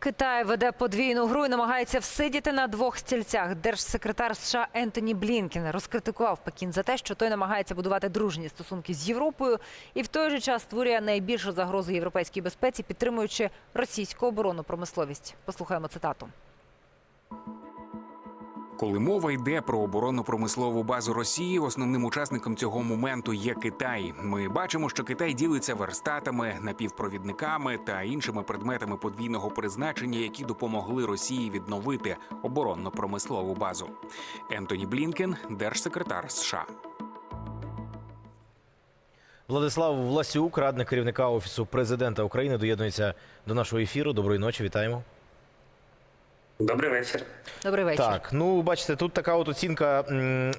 Китай веде подвійну гру і намагається всидіти на двох стільцях. Держсекретар США Ентоні Блінкен розкритикував Пекін за те, що той намагається будувати дружні стосунки з Європою і в той же час створює найбільшу загрозу європейській безпеці, підтримуючи російську оборонну промисловість. Послухаємо цитату. Коли мова йде про оборонну промислову базу Росії, основним учасником цього моменту є Китай. Ми бачимо, що Китай ділиться верстатами, напівпровідниками та іншими предметами подвійного призначення, які допомогли Росії відновити оборонно промислову базу. Ентоні Блінкен, держсекретар США. Владислав Власюк, радник керівника офісу президента України, доєднується до нашого ефіру. Доброї ночі, вітаємо. Добрий вечір. Добрий вечір. Так, ну бачите, тут така от оцінка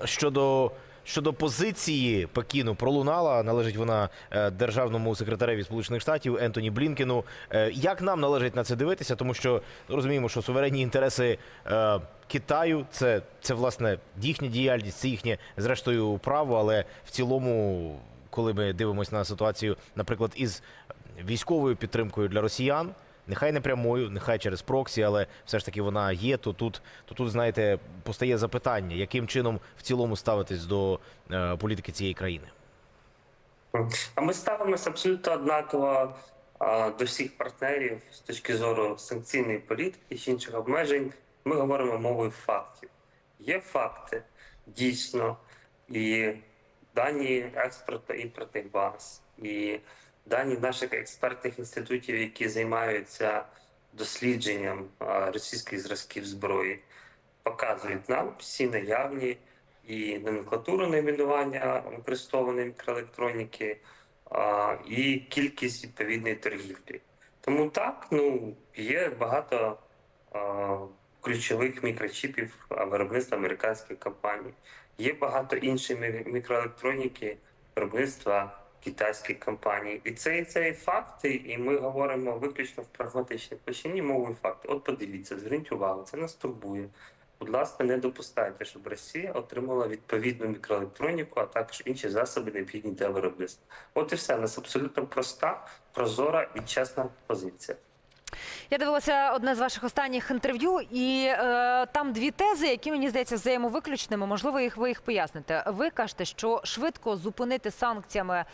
щодо. Щодо позиції Пекіну пролунала, належить вона е, державному секретареві Сполучених Штатів Ентоні Блінкену. Е, Як нам належить на це дивитися? Тому що розуміємо, що суверенні інтереси е, Китаю це, це власне їхня діяльність, це їхнє зрештою право. Але в цілому, коли ми дивимося на ситуацію, наприклад, із військовою підтримкою для росіян. Нехай не прямою, нехай через проксі, але все ж таки вона є. То тут, то тут знаєте, постає запитання, яким чином в цілому ставитись до е, політики цієї країни. А ми ставимося абсолютно однаково а, до всіх партнерів з точки зору санкційної політики чи інших обмежень. Ми говоримо мовою фактів. Є факти дійсно, і дані експорту імпортних баз, і дані наших експертних інститутів, які займаються дослідженням російських зразків зброї, показують нам всі наявні і номенклатуру найменування використованої мікроелектроніки, і кількість відповідної торгівлі. Тому так, ну є багато ключових мікрочіпів виробництва американських компаній. Є багато іншої мікроелектроніки виробництва китайських компаній. І це, це і факти, і ми говоримо виключно в прагматичній площині мови факти. От подивіться, зверніть увагу, це нас турбує. Будь ласка, не допускайте, щоб Росія отримала відповідну мікроелектроніку, а також інші засоби необхідні для виробництва. От і все. У нас абсолютно проста, прозора і чесна позиція. Я дивилася одне з ваших останніх інтерв'ю, і е, там дві тези, які мені здається взаємовиключними. Можливо, їх ви їх поясните. Ви кажете, що швидко зупинити санкціями,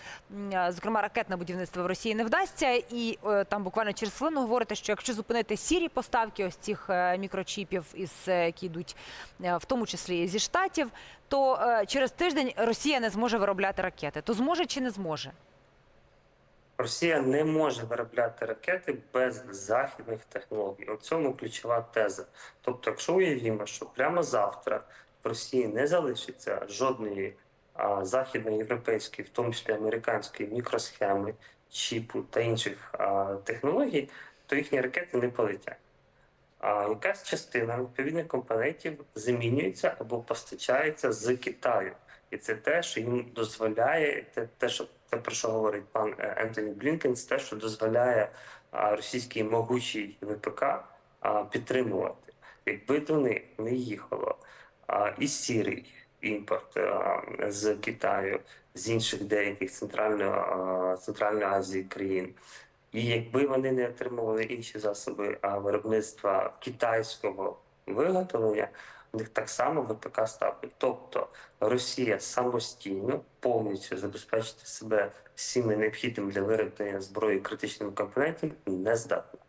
е, зокрема ракетне будівництво в Росії, не вдасться. І е, там буквально через хвилину говорите, що якщо зупинити сірі поставки ось цих е, мікрочіпів, із е, які йдуть в тому числі зі штатів, то е, через тиждень Росія не зможе виробляти ракети. То зможе чи не зможе? Росія не може виробляти ракети без західних технологій. У цьому ключова теза. Тобто, якщо уявімо, що прямо завтра в Росії не залишиться жодної а, західноєвропейської, в тому числі американської мікросхеми, чіпу та інших а, технологій, то їхні ракети не полетять. А якась частина відповідних компонентів замінюється або постачається з Китаю. І це те, що їм дозволяє, те, те, що те, про що говорить пан е, Ентоні Блінкен, це те, що дозволяє а, російський могучий ВПК підтримувати. Якби до не їхало і сірий імпорт з Китаю, з інших деяких центральної Центральної Азії країн, і якби вони не отримували інші засоби виробництва китайського виготовлення, у них так само ВПК ставить. Тобто Росія самостійно повністю забезпечити себе всіми необхідними для вироблення зброї критичними компонентами не здатна.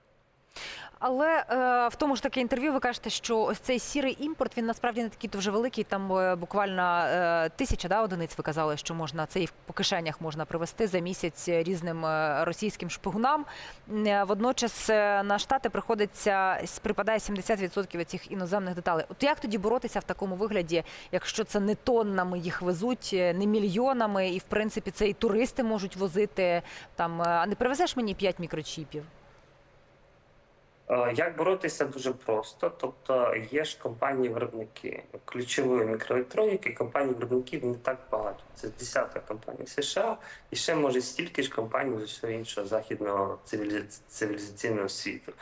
Але е, в тому ж таки інтерв'ю ви кажете, що ось цей сірий імпорт він насправді не такий вже великий. Там е, буквально е, тисяча да, одиниць. Ви казали, що можна це і по кишенях можна привезти за місяць різним російським шпигунам. Водночас на штати приходиться припадає 70% цих іноземних деталей. От як тоді боротися в такому вигляді, якщо це не тоннами їх везуть, не мільйонами, і в принципі це і туристи можуть возити там. А не привезеш мені 5 мікрочіпів? Е, Як боротися дуже просто. Тобто є ж компанії-виробники ключової мікроелектроніки, компаній-виробників не так багато. Це десятка компаній США і ще може стільки ж компаній з усього іншого західного цивілізаційного світу.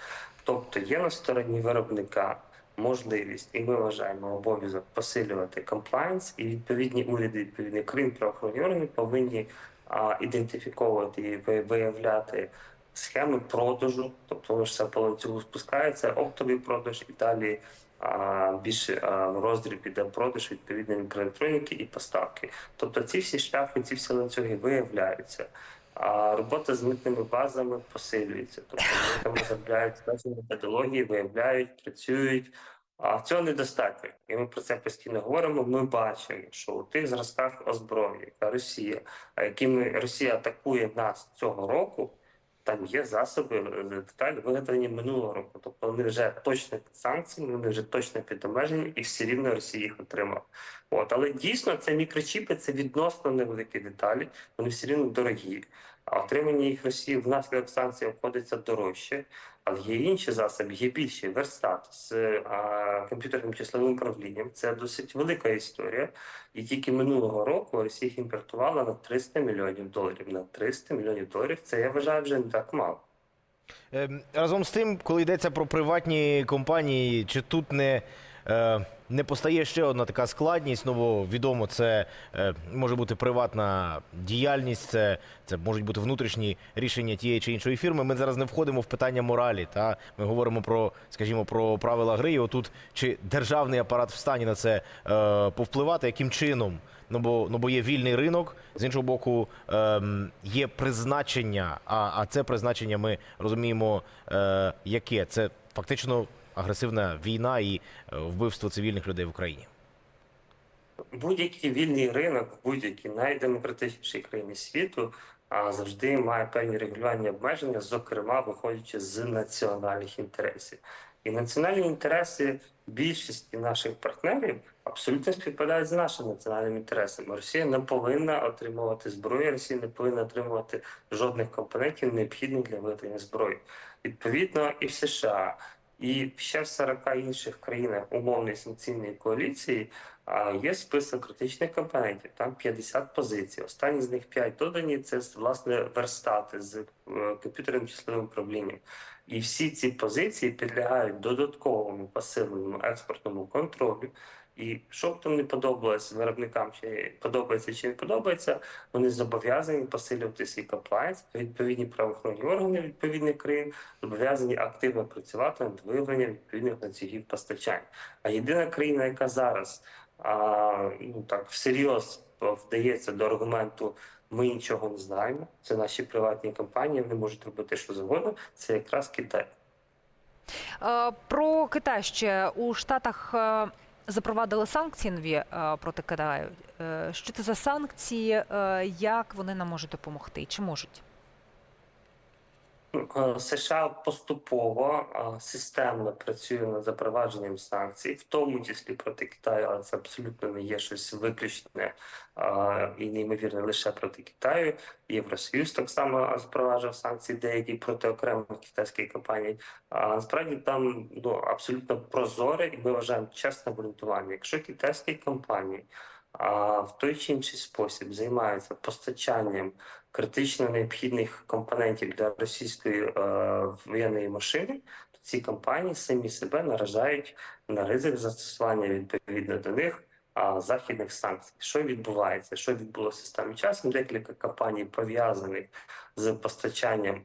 Тобто є на стороні виробника можливість, і ми вважаємо обов'язок посилювати комплайнс, і відповідні уряди, відповідні країн правоохоронні органи повинні а, ідентифіковувати і ви- виявляти схеми продажу, тобто все по ланцюгу спускається, оптовий продаж і далі а, в роздріб іде продаж відповідної мікроелектроніки і поставки. Тобто ці всі шляхи, ці всі ланцюги виявляються. А робота з митними базами посилюється. Тобто вони там розробляють методології, виявляють, працюють. А цього недостатньо. І ми про це постійно говоримо. Ми бачимо, що у тих зразках озброєння, яка Росія, якими Росія атакує нас цього року, там є засоби е, деталі виготовлені минулого року. Тобто вони вже точно під санкціями, вони вже точно під обмеження, і все рівно Росія їх отримала. От, але дійсно це мікрочіпи, це відносно невеликі деталі, вони все рівно дорогі. А отримання їх Росії внаслідок санкцій обходиться дорожче. Але є інші засоби, є більші верстат з а, комп'ютерним числовим управлінням. Це досить велика історія. І тільки минулого року Росія їх імпортувала на 300 мільйонів доларів. На 300 мільйонів доларів це я вважаю вже не так мало. Ем, Разом з тим, коли йдеться про приватні компанії, чи тут не, е, не постає ще одна така складність? Ну, відомо, це е, може бути приватна діяльність, це, це можуть бути внутрішні рішення тієї чи іншої фірми. Ми зараз не входимо в питання моралі. Та ми говоримо про, скажімо, про правила гри. І отут чи державний апарат в стані на це е, повпливати, яким чином? Ну бо, ну бо є вільний ринок, з іншого боку, ем, є призначення, а, а це призначення ми розуміємо, е, яке це фактично агресивна війна і е, вбивство цивільних людей в Україні. Будь-який вільний ринок в будь-якій найдемократичнішій країні світу а, завжди має певні регулювальні обмеження, зокрема виходячи з національних інтересів. І національні інтереси більшості наших партнерів абсолютно співпадають з нашими національними інтересами. Росія не повинна отримувати зброю, Росія не повинна отримувати жодних компонентів, необхідних для виготовлення зброї. Відповідно, і в США, і ще в 40 інших країнах умовної санкційної коаліції є список критичних компонентів. Там 50 позицій. Останні з них 5 додані. Це власне верстати з е, комп'ютерним числовим управлінням. І всі ці позиції підлягають додатковому пасивному експортному контролю. І що б там не подобалось виробникам, чи подобається чи не подобається, вони зобов'язані посилювати свій комплайнс, відповідні правоохоронні органи відповідних країн зобов'язані активно працювати над виявленням відповідних ланцюгів постачань. А єдина країна, яка зараз а, ну так всерйоз вдається до аргументу ми нічого не знаємо. Це наші приватні компанії, вони можуть робити що завгодно. Це якраз Китай. Про Китай ще у Штатах е, запровадили санкції нові е, проти Китаю. Е, Що це за санкції? е, Як вони нам можуть допомогти? Чи можуть? Е, США поступово е, системно працює над запровадженням санкцій, в тому числі проти Китаю, але це абсолютно не є щось виключне е, і неймовірне лише проти Китаю. Євросоюз так само запроваджував санкції деякі проти окремих китайських компаній. А насправді там ну абсолютно прозоре, і ми вважаємо чесне обґрунтування. Якщо китайські компанії в той чи інший спосіб займаються постачанням критично необхідних компонентів для російської е, воєнної машини, то ці компанії самі себе наражають на ризик застосування відповідно до них а, західних санкцій. Що відбувається? Що відбулося останнім часом? Декілька компаній пов'язаних з постачанням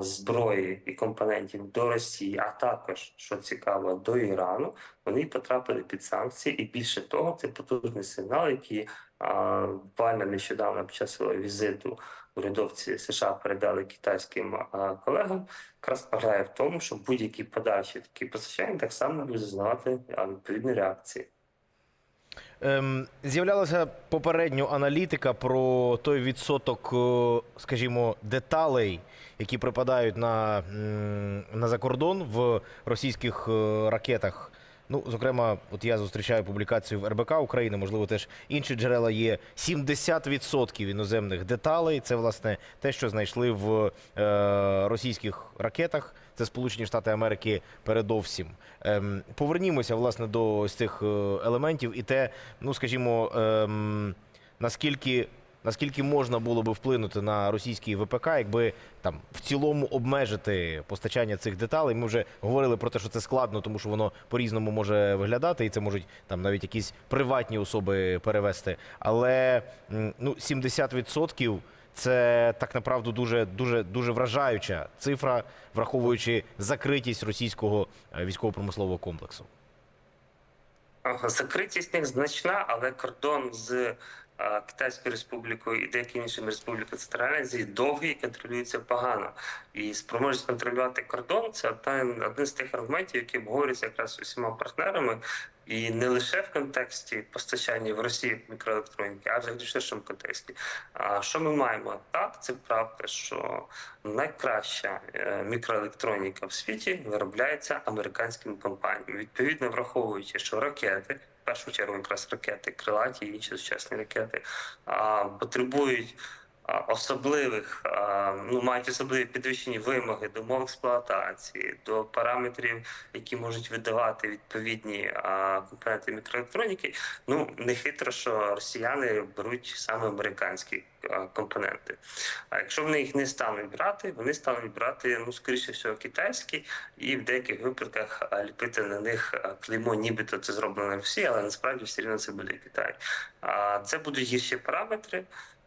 зброї і компонентів до Росії, а також, що цікаво, до Ірану, вони потрапили під санкції, і більше того, це потужний сигнал, який буквально нещодавно під час свого візиту урядовці США передали китайським колегам, якраз полягає в тому, що будь-які подальші такі постачання так само будуть зазнавати відповідні реакції. Ем, з'являлася попередньо аналітика про той відсоток, е, скажімо, деталей, які припадають на, на закордон в російських е, ракетах. Ну, зокрема, от я зустрічаю публікацію в РБК України, можливо, теж інші джерела є. 70% іноземних деталей. Це власне те, що знайшли в е, російських ракетах. Це Сполучені Штати Америки передовсім. Ем, повернімося власне до ось цих е, елементів і те, ну скажімо, ем, наскільки. Наскільки можна було би вплинути на російський ВПК, якби там в цілому обмежити постачання цих деталей? Ми вже говорили про те, що це складно, тому що воно по-різному може виглядати, і це можуть там навіть якісь приватні особи перевести. Але ну 70% Це так направду дуже дуже дуже вражаюча цифра, враховуючи закритість російського е, військово-промислового комплексу. Закритість них значна, але кордон з Китайською республікою і деякими іншими республіками Центральної Азії довгий і контролюється погано. І спроможність контролювати кордон це один, з тих аргументів, які обговорюються якраз усіма партнерами, і не лише в контексті постачання в Росії мікроелектроніки, а взагалі в ширшому контексті. А що ми маємо? Так, це правда, що найкраща е, мікроелектроніка в світі виробляється американськими компаніями. Відповідно, враховуючи, що ракети, першу чергу якраз ракети, крилаті і інші сучасні ракети, а, потребують особливих, ну мають особливі підвищені вимоги до мов експлуатації, до параметрів, які можуть видавати відповідні компоненти мікроелектроніки. Ну не хитро, що росіяни беруть саме американські компоненти. А якщо вони їх не стануть брати, вони стануть брати ну скоріше всього китайські, і в деяких випадках ліпити на них клеймо, нібито це зроблено в Росії, але насправді все рівно це буде Китай. А це будуть гірші параметри.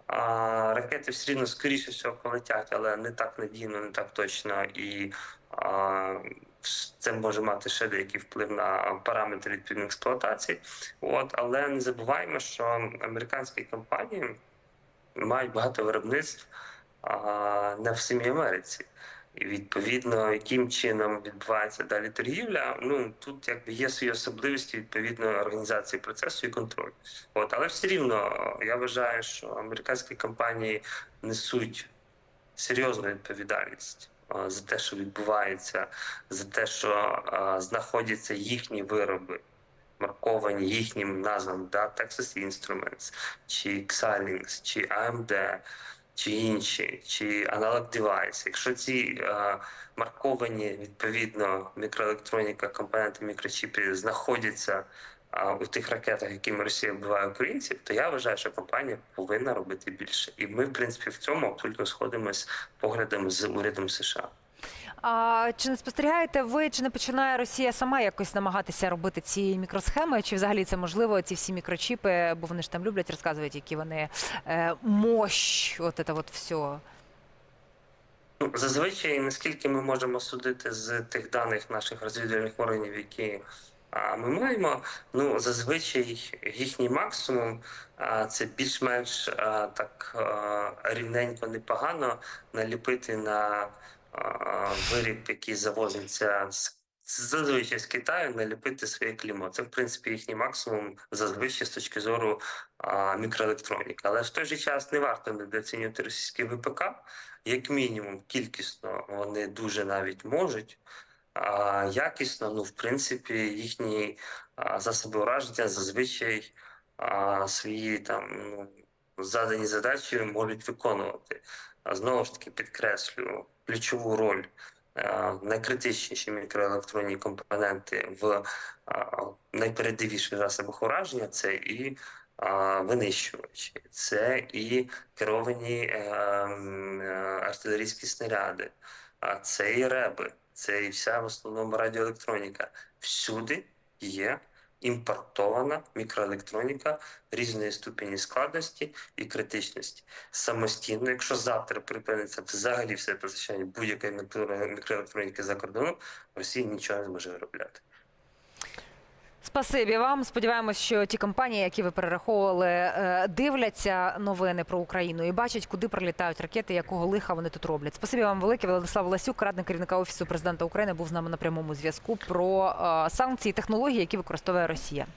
А, ракети все рівно скоріше всього полетять, але не так надійно, не так точно і. А, це може мати ще деякий вплив на параметри відповідної експлуатації. От, але не забуваємо, що американські компанії мають багато виробництв а, не в самій Америці. І відповідно, яким чином відбувається далі торгівля, ну тут якби є свої особливості відповідно організації процесу і контролю. От, але все рівно я вважаю, що американські компанії несуть серйозну відповідальність за те, що відбувається, за те, що знаходяться їхні вироби, марковані їхнім назвам, да, Texas Instruments, чи Xilinx, чи AMD, чи інші, чи аналог девайс. Якщо ці е, марковані відповідно мікроелектроніка, компоненти мікрочіпи знаходяться е, у тих ракетах, якими Росія вбиває українців, то я вважаю, що компанія повинна робити більше. І ми, в принципі, в цьому абсолютно сходимося поглядом з урядом США. А чи не спостерігаєте ви, чи не починає Росія сама якось намагатися робити ці мікросхеми? Чи взагалі це можливо, ці всі мікрочіпи, бо вони ж там люблять розказувати, які вони е, мощ, от це от все. Ну, зазвичай, наскільки ми можемо судити з тих даних наших розвідувальних органів, які а, ми маємо, ну зазвичай їхній максимум а, це більш-менш так а, рівненько непогано наліпити на виріб, який завозиться з. Зазвичай з Китаю наліпити своє клімо. Це в принципі їхній максимум зазвичай з точки зору а, мікроелектроніки. Але в той же час не варто недооцінювати російський ВПК як мінімум, кількісно вони дуже навіть можуть. А якісно, ну, в принципі, їхні а, засоби ураження зазвичай а, свої там ну, задані задачі можуть виконувати. Знову ж таки підкреслюю ключову роль. а, Найкритичніші мікроелектронні компоненти в а, найпередовіших засобах ураження це і а, винищувачі, це і керовані е, е, артилерійські снаряди, а це і реби, це і вся в основному радіоелектроніка. Всюди є імпортована мікроелектроніка різної ступені складності і критичності. Самостійно, якщо завтра припиниться взагалі все постачання будь-якої мікро- мікроелектроніки за кордоном, Росія нічого не зможе виробляти. Спасибі вам. Сподіваємось, що ті компанії, які ви перераховували, е, дивляться новини про Україну і бачать, куди прилітають ракети, якого лиха вони тут роблять. Спасибі вам велике. Владислав Ласюк, радник керівника офісу президента України, був з нами на прямому зв'язку про е, санкції технології, які використовує Росія.